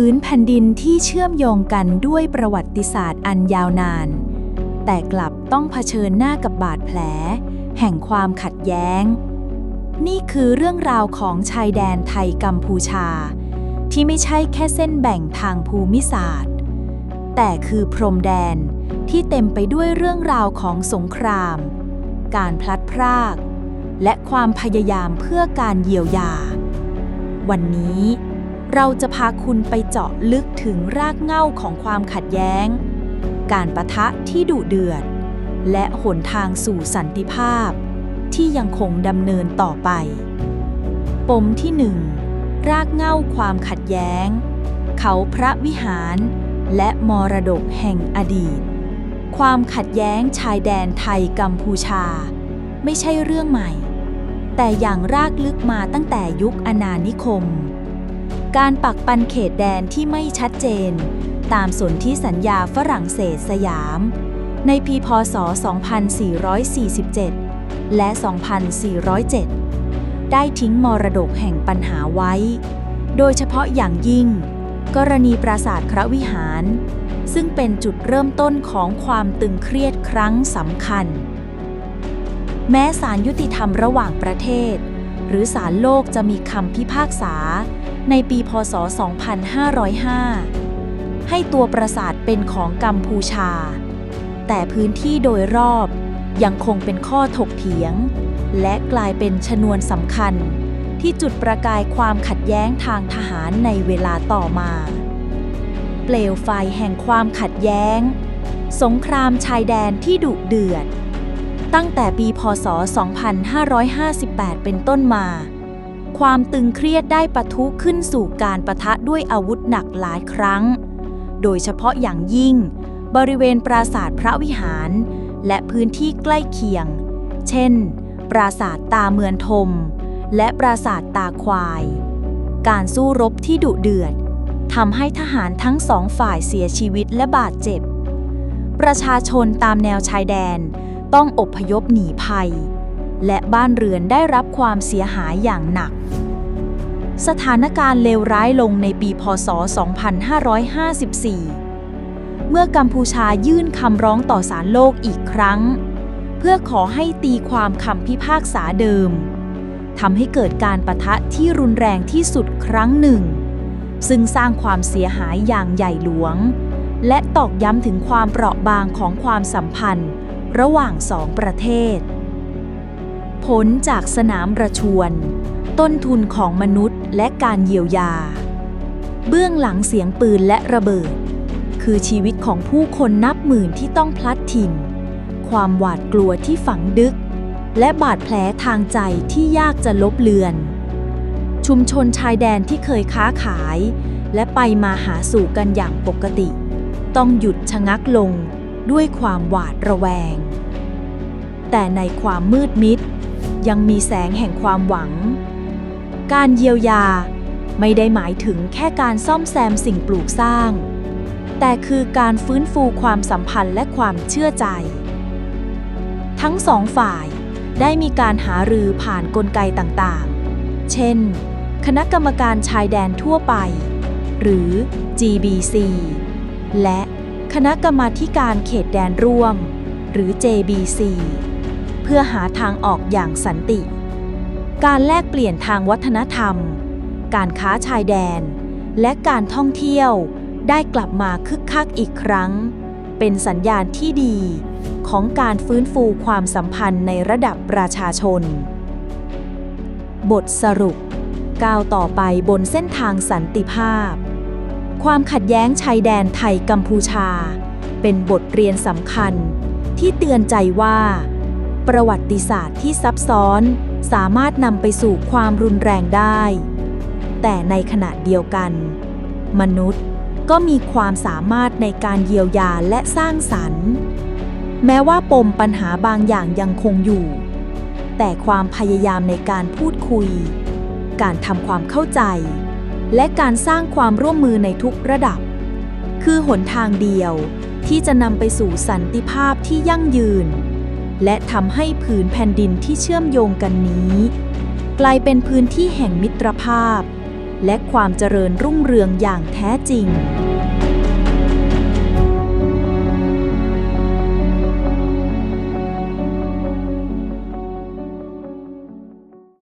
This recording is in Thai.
พื้นแผ่นดินที่เชื่อมโยงกันด้วยประวัติศาสตร์อันยาวนาน แต่กลับต้องเผชิญหน้ากับบาดแผล แห่งความขัดแย้ง นี่คือเรื่องราวของชายแดนไทยกัมพูชา ที่ไม่ใช่แค่เส้นแบ่งทางภูมิศาสตร์ แต่คือพรมแดนที่เต็มไปด้วยเรื่องราวของสงคราม การพลัดพราก และความพยายามเพื่อการเยียวยา วันนี้ เราจะพาคุณไปเจาะลึกถึงรากเหง้าของความขัดแย้ง การประทะที่ดุเดือด และหนทางสู่สันติภาพ ที่ยังคงดำเนินต่อไป ปมที่หนึ่งรากเหง้าความขัดแย้ง เขาพระวิหารและมรดกแห่งอดีต ความขัดแย้งชายแดนไทยกัมพูชา ไม่ใช่เรื่องใหม่ แต่อย่างรากลึกมาตั้งแต่ยุคอาณานิคม การปักปันเขตแดนที่ไม่ชัดเจน ตามสนธิสัญญาฝรั่งเศสสยาม ในปีพศ 2447 และ 2407 ได้ทิ้งมรดกแห่งปัญหาไว้ โดยเฉพาะอย่างยิ่ง กรณีปราสาทพระวิหาร ซึ่งเป็นจุดเริ่มต้นของความตึงเครียดครั้งสำคัญ แม้ศาลยุติธรรมระหว่างประเทศ หรือศาลโลกจะมีคำพิพากษา ในปีพศ 2505 ให้ตัวปราสาทเป็นของกัมพูชา แต่พื้นที่โดยรอบยังคงเป็นข้อถกเถียง และกลายเป็นชนวนสำคัญ ที่จุดประกายความขัดแย้งทางทหารในเวลาต่อมา เปลวไฟแห่งความขัดแย้ง สงครามชายแดนที่ดุเดือด ตั้งแต่ปีพศ 2558 เป็นต้นมา ความตึงเครียดได้ปะทุขึ้นสู่การประทะด้วยอาวุธหนักหลายครั้ง โดยเฉพาะอย่างยิ่ง บริเวณปราสาทพระวิหาร และพื้นที่ใกล้เคียง เช่น ปราสาทตาเมือนทม และปราสาทตาควาย การสู้รบที่ดุเดือดทำให้ทหารทั้งสองฝ่ายเสียชีวิตและบาดเจ็บ ประชาชนตามแนวชายแดนต้องอบพยพหนีภัย และบ้านเรือนได้รับความเสียหายอย่างหนัก สถานการณ์เลวร้ายลงในปีพศ 2554 เมื่อกัมพูชายื่นคำร้องต่อศาลโลกอีกครั้ง เพื่อขอให้ตีความคำพิพากษาเดิมทำให้เกิดการประทะที่รุนแรงที่สุดครั้งหนึ่ง ซึ่งสร้างความเสียหายอย่างใหญ่หลวง และตอกย้ำถึงความเปราะบางของความสัมพันธ์ ระหว่างสองประเทศ ผลจากสนามประชวรต้นทุนของมนุษย์ และการเยียวยา เบื้องหลังเสียงปืนและระเบิด คือชีวิตของผู้คนนับหมื่นที่ต้องพลัดถิ่น ความหวาดกลัวที่ฝังดึก และบาดแผลทางใจที่ยากจะลบเลือน ชุมชนชายแดนที่เคยค้าขาย และไปมาหาสู่กันอย่างปกติ ต้องหยุดชะงักลงด้วยความหวาดระแวง แต่ในความมืดมิด ยังมีแสงแห่งความหวัง การเยียวยา ไม่ได้หมายถึงแค่การซ่อมแซมสิ่งปลูกสร้าง แต่คือการฟื้นฟูความสัมพันธ์และความเชื่อใจ ทั้งสองฝ่ายได้มีการหารือผ่านกลไกต่างๆ เช่น คณะกรรมการชายแดนทั่วไป หรือ GBC และคณะกรรมาการเขตแดนร่วม หรือ JBC เพื่อหาทางออกอย่างสันติ การแลกเปลี่ยนทางวัฒนธรรม การค้าชายแดน และการท่องเที่ยวได้กลับมาคึกคักอีกครั้ง เป็นสัญญาณที่ดี ของการฟื้นฟูความสัมพันธ์ในระดับประชาชน บทสรุป ก้าวต่อไปบนเส้นทางสันติภาพ ความขัดแย้งชายแดนไทยกัมพูชา เป็นบทเรียนสำคัญ ที่เตือนใจว่า ประวัติศาสตร์ที่ซับซ้อน สามารถนำไปสู่ความรุนแรงได้ แต่ในขณะเดียวกัน มนุษย์ก็มีความสามารถในการเยียวยาและสร้างสรรค์ แม้ว่าปมปัญหาบางอย่างยังคงอยู่ แต่ความพยายามในการพูดคุย การทำความเข้าใจ และการสร้างความร่วมมือในทุกระดับ คือหนทางเดียวที่จะนำไปสู่สันติภาพที่ยั่งยืน และทำให้ผืนแผ่นดินที่เชื่อมโยงกันนี้ กลายเป็นพื้นที่แห่งมิตรภาพ และความเจริญรุ่งเรืองอย่างแท้จริง